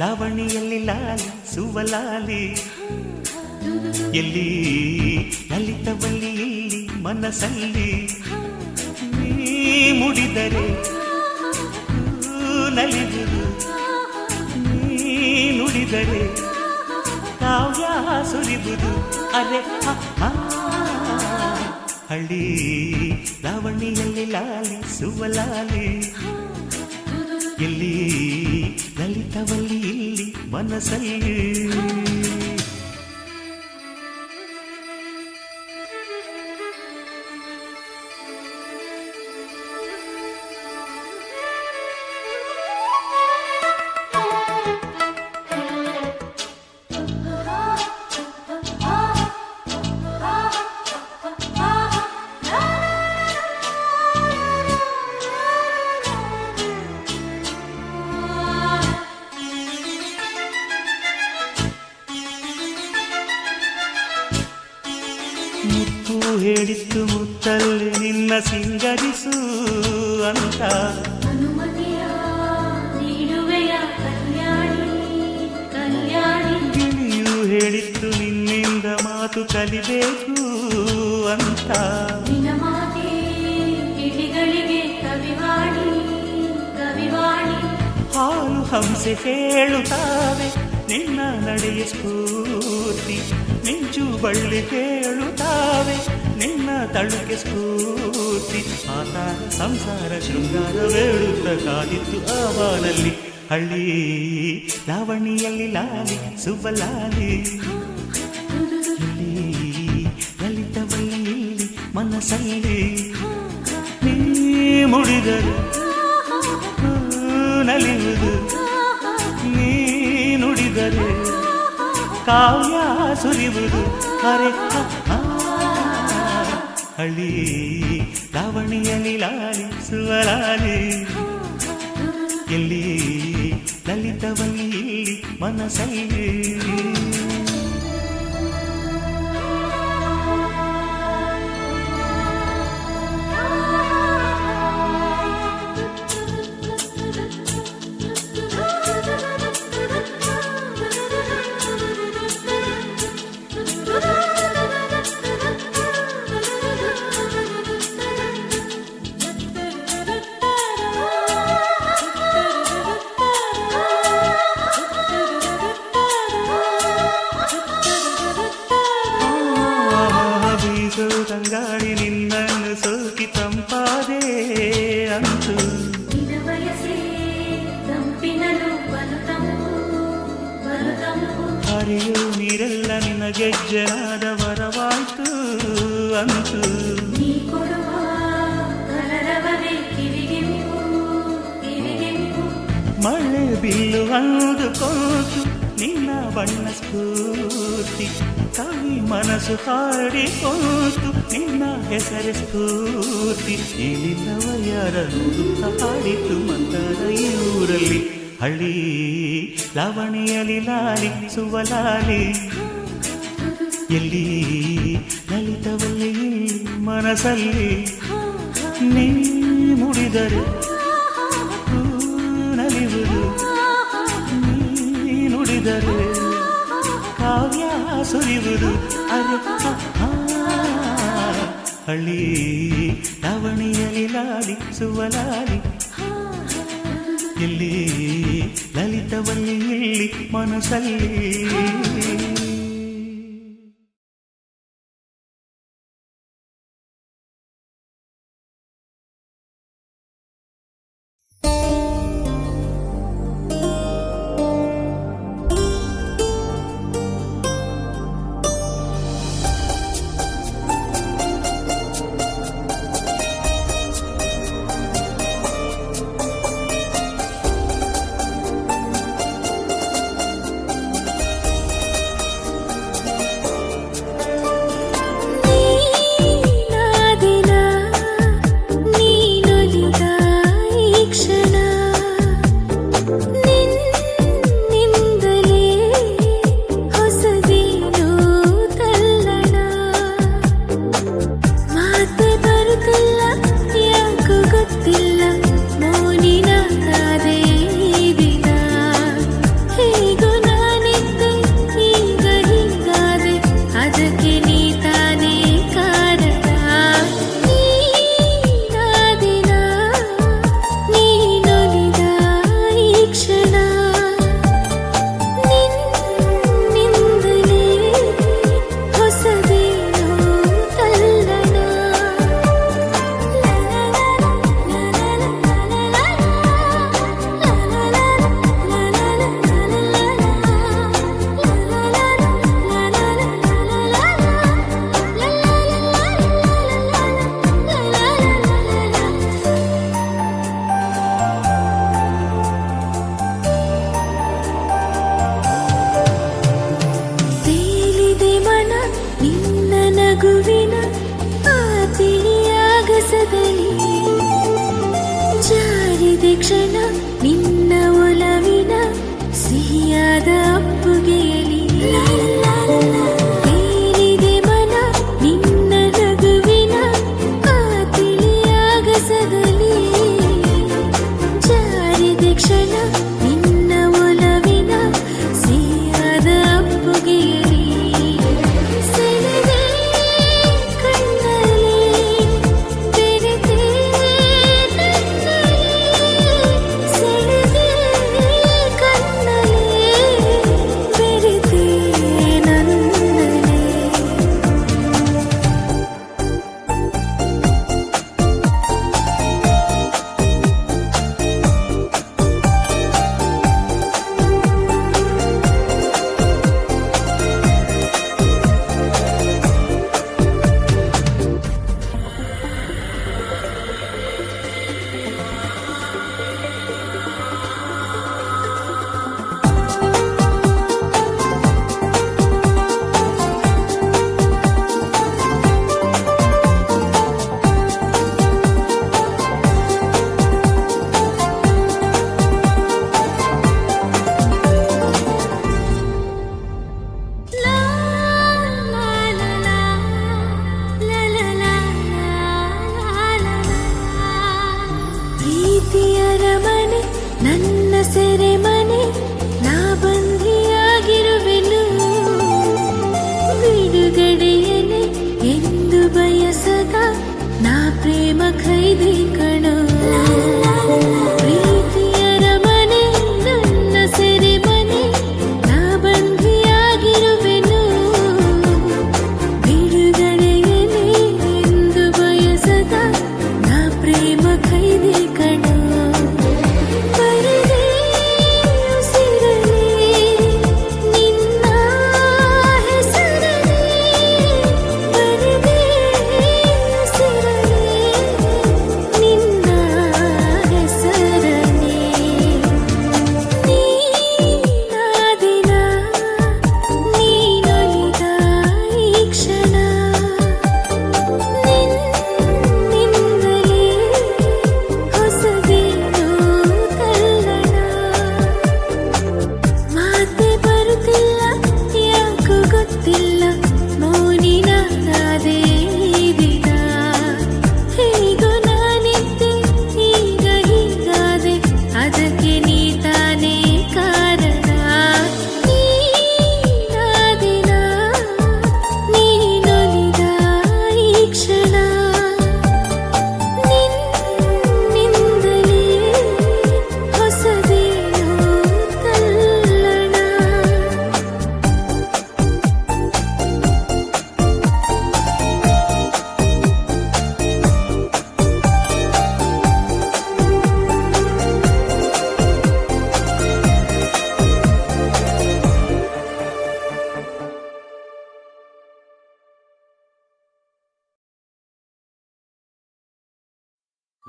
ಲಾವಣಿಯಲ್ಲಿ ಲಾಲಿ, ಸುವಲಾಲಿ. ಎಲ್ಲಿ ಲಲಿತವಲ್ಲಿ ಇಲ್ಲಿ ಮನಸ್ಸಲ್ಲಿ. ನೀ ಮುಡಿದರೆ ನಲಿದರು. ನೀ ನುಡಿದರೆ ಕಾವ್ಯ ಸುರಿಬುದು. ಅರೆ. ಹಳ್ಳಿ ಲಾವಣಿಯಲ್ಲಿ ಲಾಲಿ, ಸುವಲಾಲಿ. ಎಲ್ಲಿ ಲಲಿತವಲ್ಲಿ ಇಲ್ಲಿ ಮನಸ್ಸಲ್ಲಿ? ಹೇಳಿತ್ತು ಮುತ್ತಲ್ಲಿ ನಿನ್ನ ಸಿಂಗರಿಸು ಅಂತ. ಗಿಳಿಯು ಹೇಳಿತ್ತು ನಿನ್ನಿಂದ ಮಾತು ಕಲಿಬೇಕು ಅಂತ. ಹಾಲು ಹಂಸೆ ಹೇಳುತ್ತಾವೆ ನಿನ್ನ ನಡೆಯ ಸ್ಫೂರ್ತಿ. ಮಿಂಚು ಬಳ್ಳಿ ಹೇಳುತ್ತಾವೆ ನಿನ್ನ ತಳುಕೆ ಸ್ಫೂರ್ತಿ. ಆತ ಸಂಸಾರ ಶೃಂಗಾರ ವೇಳುತ್ತ ಕಾದಿತ್ತು ಆವಾನಲ್ಲಿ. ಹಳ್ಳಿ ಲಾವಣಿಯಲ್ಲಿ ಲಾಲಿ, ಸುಬ್ಬಲಾಲಿ. ಲಲಿತವಲ್ಲಿ ಮನಸ್ಸಲ್ಲಿ. ನೀ ಮುಡಿದರು ನಲಿಯುವುದು. ನೀ ನುಡಿದರೆ ಕಾವ್ಯ ಸುರಿಯುವುದು. ಹರೆ ಹ, ಹ. ಹಳ್ಳಿ ಲಾವಣಿಯಲ್ಲಿ ಲಾಲಿ ಸುವಲಾಲಿ ಎಲ್ಲಿ ಲಲಿತವಲ್ಲಿ ಇಲ್ಲಿ ಮನಸ್ಸಲ್ಲಿ ಬಿಲ್ಲು ಅಂದುಕೊಂಡು ನಿನ್ನ ಬಣ್ಣ ಸ್ಫೂರ್ತಿ ಕವಿ ಮನಸ್ಸು ಹಾಡಿಕೊಂಡು ನಿನ್ನ ಹೆಸರು ಸ್ಫೂರ್ತಿ. ಯಾರ ನೋಡುತ್ತ ಹಾಡಿತು ಮಂದಾರ ಊರಲ್ಲಿ. ಹಳ್ಳಿ ಲಾವಣಿಯಲ್ಲಿ ಲಾಲಿ, ಸುವಲಾಲಿ. ಎಲ್ಲಿ ಲಲಿತವಲ್ಲಿ ಮನಸ್ಸಲ್ಲಿ ನೀ ಮುಡಿದರೆ ನಲಿಯುವುದು ನೀ ನುಡಿದರೆ ಕಾವ್ಯ ಸುರಿಯುವುದು ಅರೆ ಹ, ಹ. ಹಳ್ಳಿ ಲಾವಣಿಯಲ್ಲಿ ಲಾಲಿ ಸುವಲಾಲಿ ಇಲ್ಲಿ ಲಲಿತವಲ್ಲಿ ಇಲ್ಲಿ ಮನಸ್ಸಲ್ಲಿ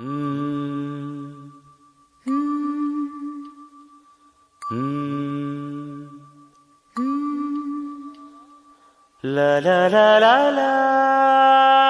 La la la la la.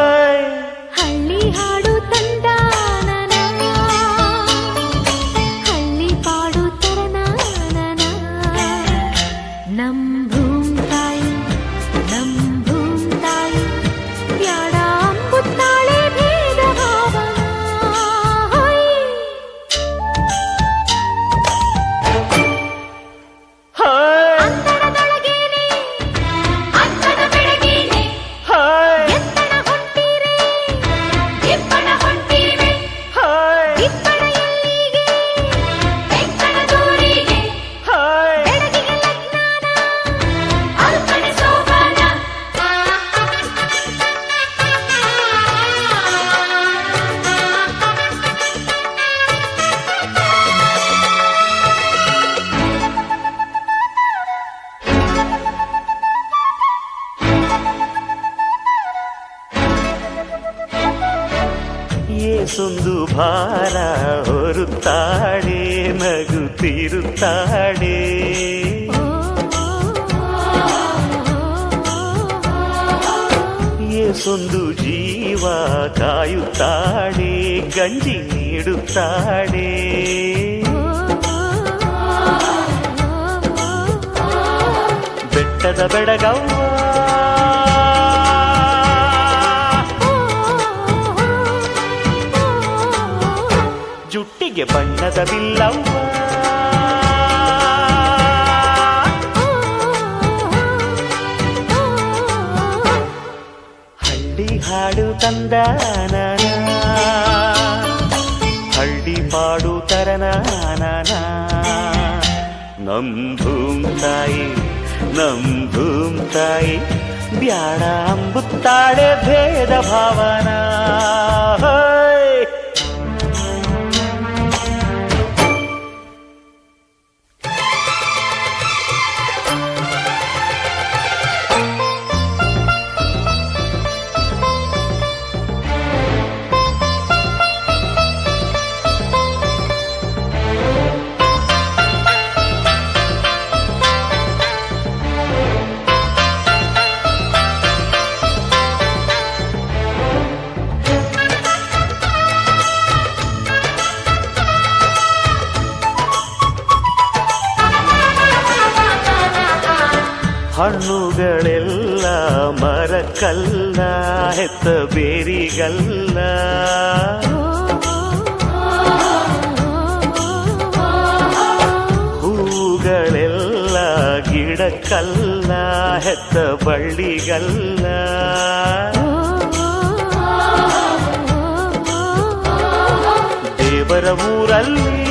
ಏಸೊಂದು ಜೀವ ಕಾಯುತ್ತಾಳೆ ಗಂಜಿ ನೀಡುತ್ತಾಳೆ. ಬೆಟ್ಟದ ಬೆಡಗವ್ವ ಜುಟ್ಟಿಗೆ ಬಣ್ಣದ ಬಿಲ್ಲವ್ವ. ಹಾಡು ತಂದಾನ ಹಳ್ಳಿ ಪಾಡು ತರನಾನ ನಮ್ ಭೂಮ್ ತಾಯಿ ನಮ್ ಭೂಮ್ ತಾಯಿ ಬ್ಯಾಡ ಅಂಬುತ್ತಾಳೆ ಭೇದ ಭಾವನ ಮರಕಲ್ಲ ಹೆತ್ತ ಬೇರಿಗಲ್ಲ. ಹೂಗಳೆಲ್ಲ ಗಿಡಕ್ಕಲ್ಲ ಹೆತ್ತ ಬಳ್ಳಿಗಲ್ಲ. ದೇವರ ಊರಲ್ಲಿ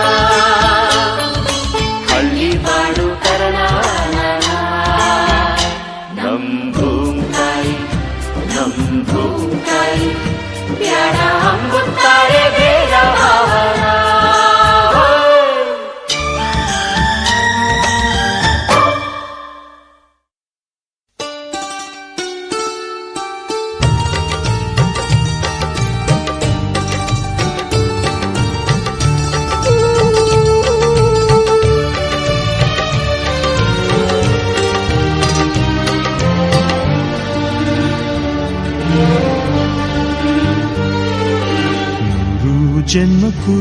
प्यारा हमको ನೂರು ಜನ್ಮಕ್ಕೂ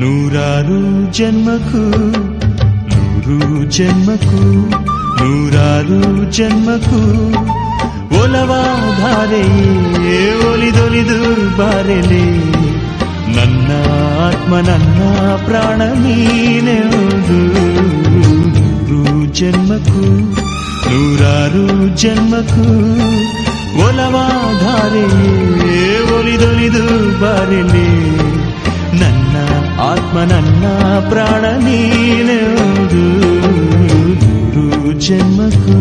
ನೂರಾರು ಜನ್ಮಕ್ಕೂ ನೂರು ಜನ್ಮಕ್ಕೂ ನೂರಾರು ಜನ್ಮಕ್ಕೂ ಒಲವಾಧಾರೆಯೇ ಒಲಿದೊಲಿದು ಬಾರೆಲೆ ನನ್ನ ಆತ್ಮ ನನ್ನ ಪ್ರಾಣ ನೀನೆವುದು ನೂರು ಜನ್ಮಕ್ಕೂ ನೂರಾರು ಜನ್ಮಕ್ಕೂ ಒಲವಾಧಾರೆಯೇ ಒಲಿದೊಲಿದು ಬಾರೆಲೆ ನನ್ನ ಆತ್ಮ ನನ್ನ ಪ್ರಾಣ ನೀನೆವುದು ನೂರು ಜನ್ಮಕ್ಕೂ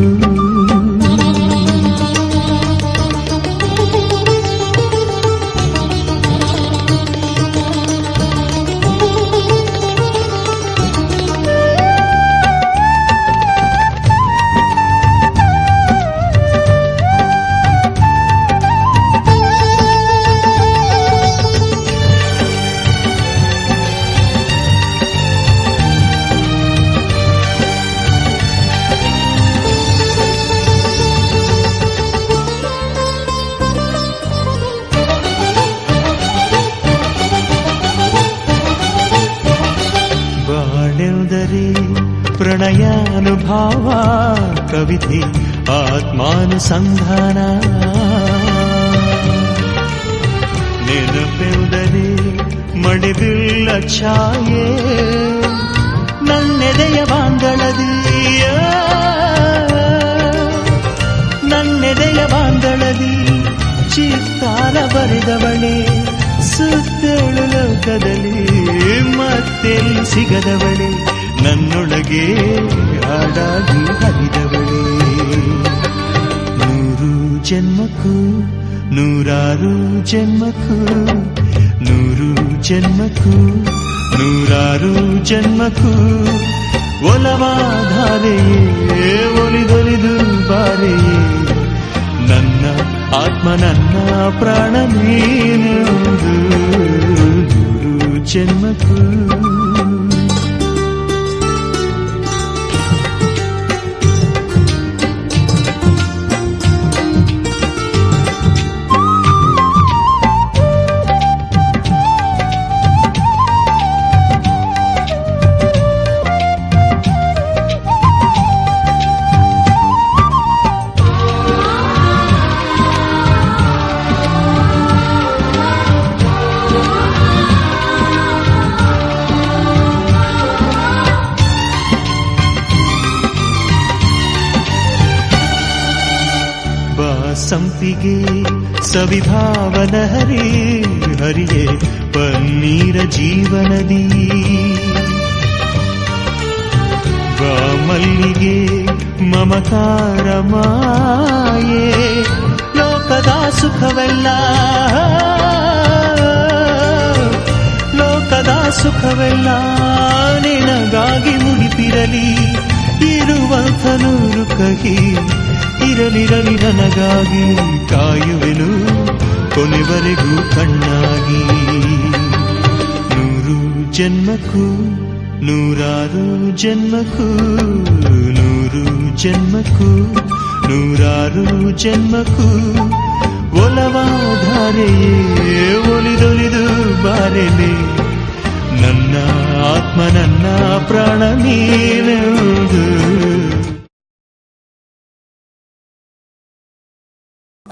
ಬೆದರಿ ಪ್ರಣಯಾನುಭಾವ ಕವಿತೆ ಆತ್ಮಾನುಸಂಧಾನ ನೆನಪೆವುದರಿ ಮಡಿಬಿಲ್ಲ ಛಾಯೆ ನನ್ನೆದೆಯ ಬಾಂಗಳದಿಯ ನನ್ನೆದೆಯ ಬಾಂಗಳದಿ ಚಿತ್ತಾರ ಬರೆದವಳೆ ಸುತ್ತಳು ಲೋಕದಲ್ಲಿ ಮತ್ತೆ ಸಿಗದವಳೆ ನನ್ನೊಳಗೆ ಹಾಡಾಗಿ ಹರಿದವಳೆ ನೂರು ಜನ್ಮಕ್ಕೂ ನೂರಾರು ಜನ್ಮಕ್ಕೂ ನೂರು ಜನ್ಮಕ್ಕೂ ನೂರಾರು ಜನ್ಮಕ್ಕೂ ಒಲವಾಧಾರೆಯೇ ಒಲಿದೊಲಿದು ಬಾರೆಯೇ ನನ್ನ ಆತ್ಮ ನನ್ನ ಪ್ರಾಣ ನೀನೆಂದು ನೂರು ಜನ್ಮಕ್ಕೂ ಸಂಪಿಗೆ ಸವಿಭಾವನ ಹರಿ, ಹರಿಯೇ ಪನ್ನೀರ ಜೀವನದಿ. ಮಲ್ಲಿಗೆ ಮಮಕಾರ ಮಾಯೇ, ಲೋಕದ ಸುಖವೆಲ್ಲ. ಲೋಕದ ಸುಖವೆಲ್ಲ ನಿನಗಾಗಿ ಮುಡಿಪಿರಲಿ ಇರುವಂಥ ನೂರು ಕಹಿ ಇರಲಿರಲಿ ನನಗಾಗಿ ಕಾಯುವೆನು ಕೊನೆವರೆಗೂ ಕಣ್ಣಾಗಿ ನೂರು ಜನ್ಮಕ್ಕೂ ನೂರಾರು ಜನ್ಮಕ್ಕೂ ನೂರು ಜನ್ಮಕ್ಕೂ ನೂರಾರು ಜನ್ಮಕ್ಕೂ ಒಲವಾಧಾರೆಯೇ ಒಲಿದೊಲಿದು ಬಾರೆಲೆ ನನ್ನ ಆತ್ಮ ನನ್ನ ಪ್ರಾಣ ನೀನೆಂದು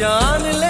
जान ले